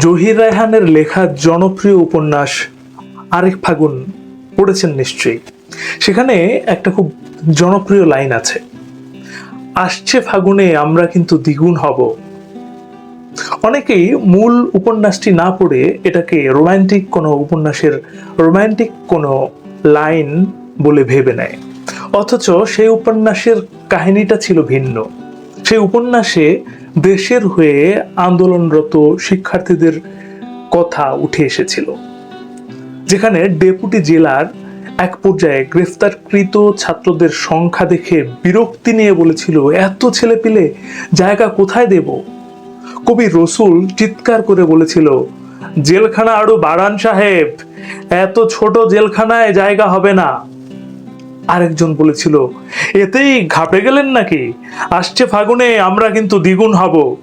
জহির রায়হানের লেখা জনপ্রিয় উপন্যাস আরেক ফাগুন পড়েছেন নিশ্চয়ই। সেখানে একটা খুব জনপ্রিয় লাইন আছে। আসছে ফাগুনে আমরা কিন্তু দ্বিগুণ হব। অনেকেই মূল উপন্যাসটি না পড়ে এটাকে রোমান্টিক কোনো উপন্যাসের রোমান্টিক কোনো লাইন বলে ভেবে নেয়। অথচ সেই উপন্যাসের কাহিনীটা ছিল ভিন্ন। সেই উপন্যাসে দেশের হয়ে আন্দোলনরত শিক্ষার্থীদের কথা উঠে এসেছিল, যেখানে ডেপুটি জেলার এক পর্যায়ে গ্রেফতারকৃত ছাত্রদের সংখ্যা দেখে বিরক্তি নিয়ে বলেছিল, এত ছেলে পিলে জায়গা কোথায় দেব? কবি রসুল চিৎকার করে বলেছিল, জেলখানা আরও বাড়ান সাহেব, এত ছোট জেলখানায় জায়গা হবে না। আরেকজন বলেছিল, এতেই ঘাপে গেলেন নাকি? আসছে ফাগুনে, আমরা কিন্তু দ্বিগুণ হব।